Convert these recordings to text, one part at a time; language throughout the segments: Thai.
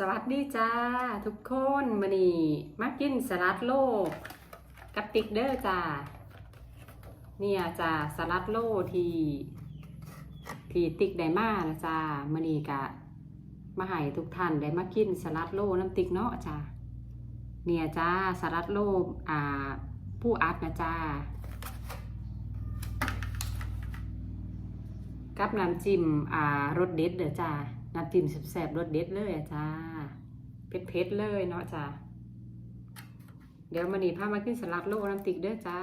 สวัสดีจ้าทุกคนมานี่มากินสลัดโลกกับติ๊กเดอร์จ้าเนี่ยจ้าสลัดโลที่ที่ติ๊กได้มานะจ้ามานี่กะมาให้ทุกท่านได้มากินสลัดโลน้ำติ๊กเนาะจ้าเนี่ยจ้าสลัดโลอ่าผู้อัดนะจ้ากับน้ำจิ้มอ่ารสเด็ดเด้อจ้า น้ำจิ้มแซ่บๆรสเด็ดเลยอะจ้าเผ็ดๆเลยเนาะจ้าเดี๋ยวมานีพามากินสลัดโลน้ำติ๊กเด้อจ้า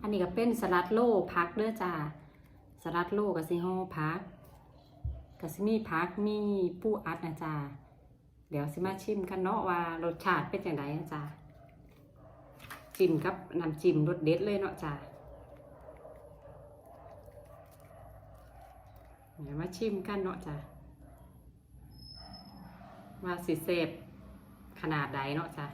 อันนี้ก็เป็นสลัดโลพักเด้อจ้าสลัดโลกับซิฮอพักกับซิมีพักมีปูอัดนะจ้าเดี๋ยวสิมาชิมกันเนาะว่ารสชาติเป็นอย่างไรนะจ้าจิ้มกับน้ำจิ้มรสเด็ดเลยเนาะจ้า เดี๋ยวมาชิมกันเนาะจ้ะว่าสิเซฟขนาดใดเนาะจ้ะ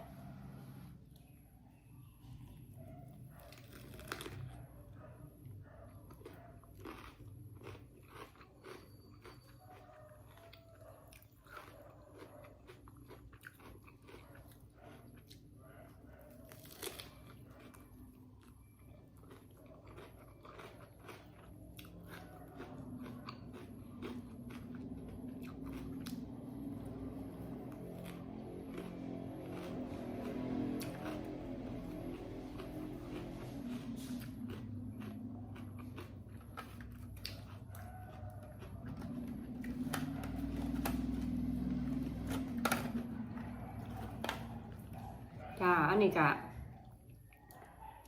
จ้าอันนี้ก็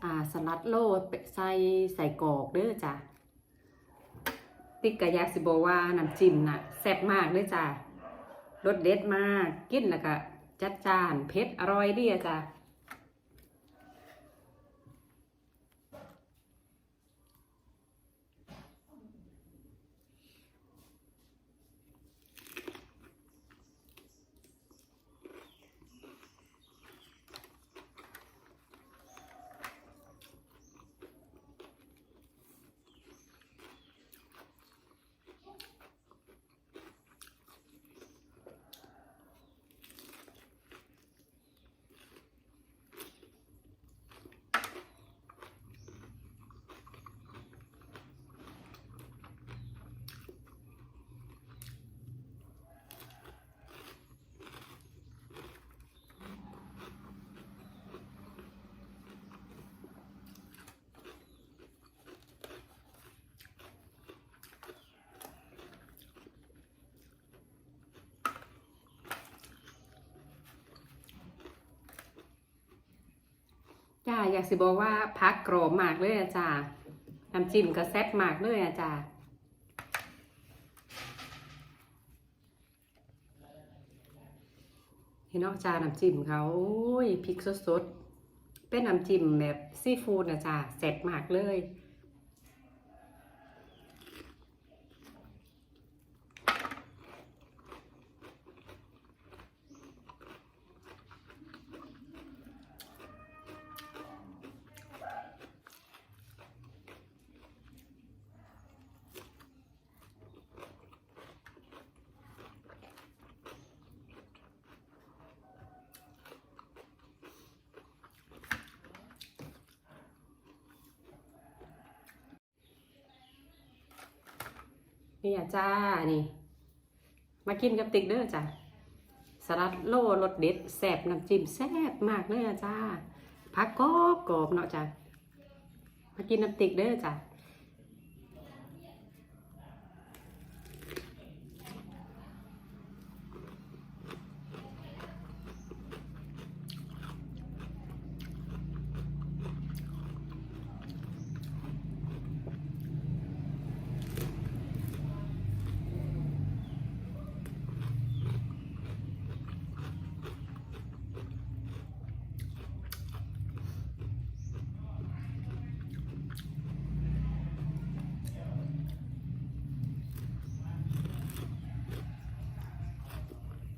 อ่าสลัดโลดใส่ใส่กอกเด้อจ้ะติ๊กกะยากสิบอกว่าน้ำจิ้มน่ะแซ่บมากเด้อจ้ะรสเด็ดมากกินแล้วก็จัดจานเผ็ดอร่อยดีอะจ้ะ จ้าอยากสิบอกว่าพักกรอบมากเลยอาจารย์น้ำจิ้มก็แซ่บมากเลยอาจ้าเห็นเนอกจาน้ำจิ้มเขาโอ้ยพริกสดๆเป็นน้ำจิ้มแบบซีฟู้ดนะจ้าแซ่บมากเลย นี่อะจ้านี่ มากินกับติ๊กเด้อจ้ะสลัดโลรสเด็ดแซ่บน้ำจิ้มแซ่บมากเลยอะจ้าผักกรอบกรอบเนาะจ้ะมากินน้ำติ๊กเด้อจ้ะ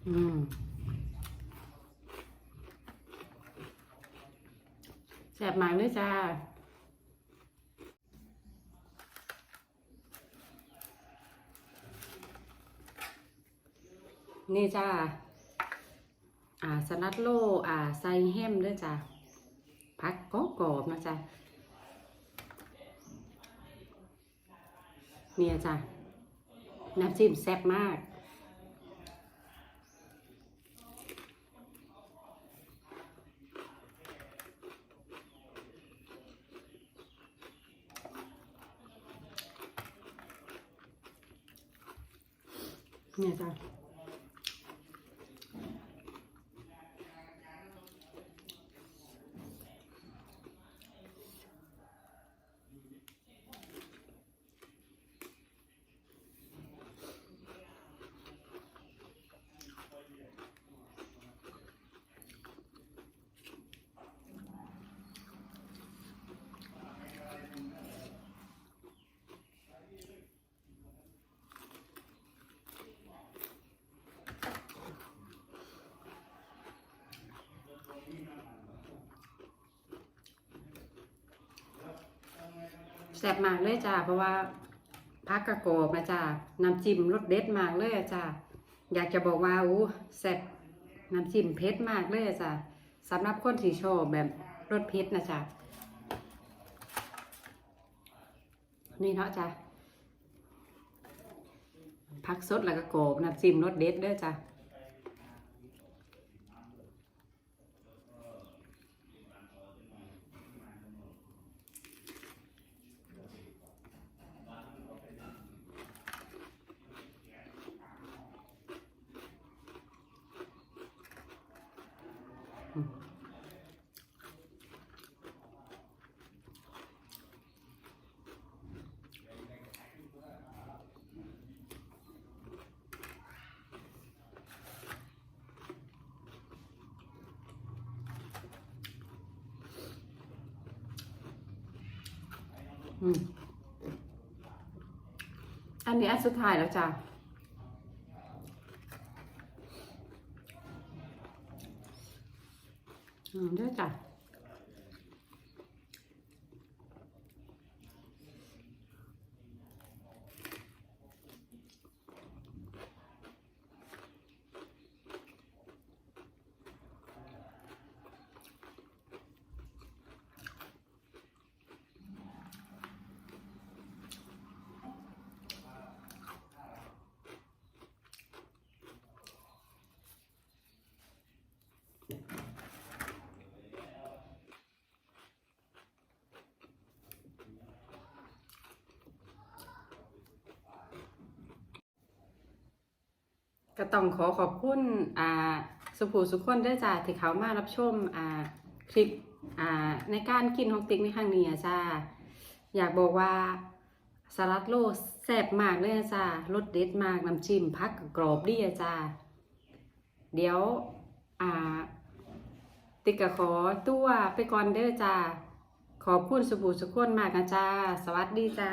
อืมแสบมากเลยจ้าเนี่จ้า อ่า สนัดโล อ่า ไซแฮมด้วยจ้าพักก็กรอบนะจ้าเนี่ยจ้าน้ำจิ้มแซ่บมาก เนี่ ซ่บมากเลยจ้าเพราะว่าพักกระโกบนะจ้าน้ำจิ้มรสเด็ดมากเลยจ้าอยากจะบอกว่าอู้แซ่บน้ำจิ้มเผ็ดมากเลยจ้าสำหรับคนที่ชอบแบบรสเผ็ดนะจ้านี่เนาะจ้าพักสดแล้วก็โกบน้ำจิ้มรสเด็ดเด้อจ้า อันนี้อันสุดท้ายแล้วจ้ะอืมเด้อจ้ะ ก็ต้องขอขอบคุณอ่าสุภูสุขคนเด้จ้าที่เขามารับชมอ่าคลิปอ่าในการกินของติ๊กในครั้งนี้อะจ้าอยากบอกว่าสลัดโลแซ่บมากเลยอะจ้ารสเด็ดมากน้ำจิ้มพักกรอบดีอะจ้าเดี๋ยวอ่าติ๊กก็ขอตัวไปก่อนเด้อจ้าขอบคุณสุภูสุขคนมากนะจ้าสวัสดีจ้า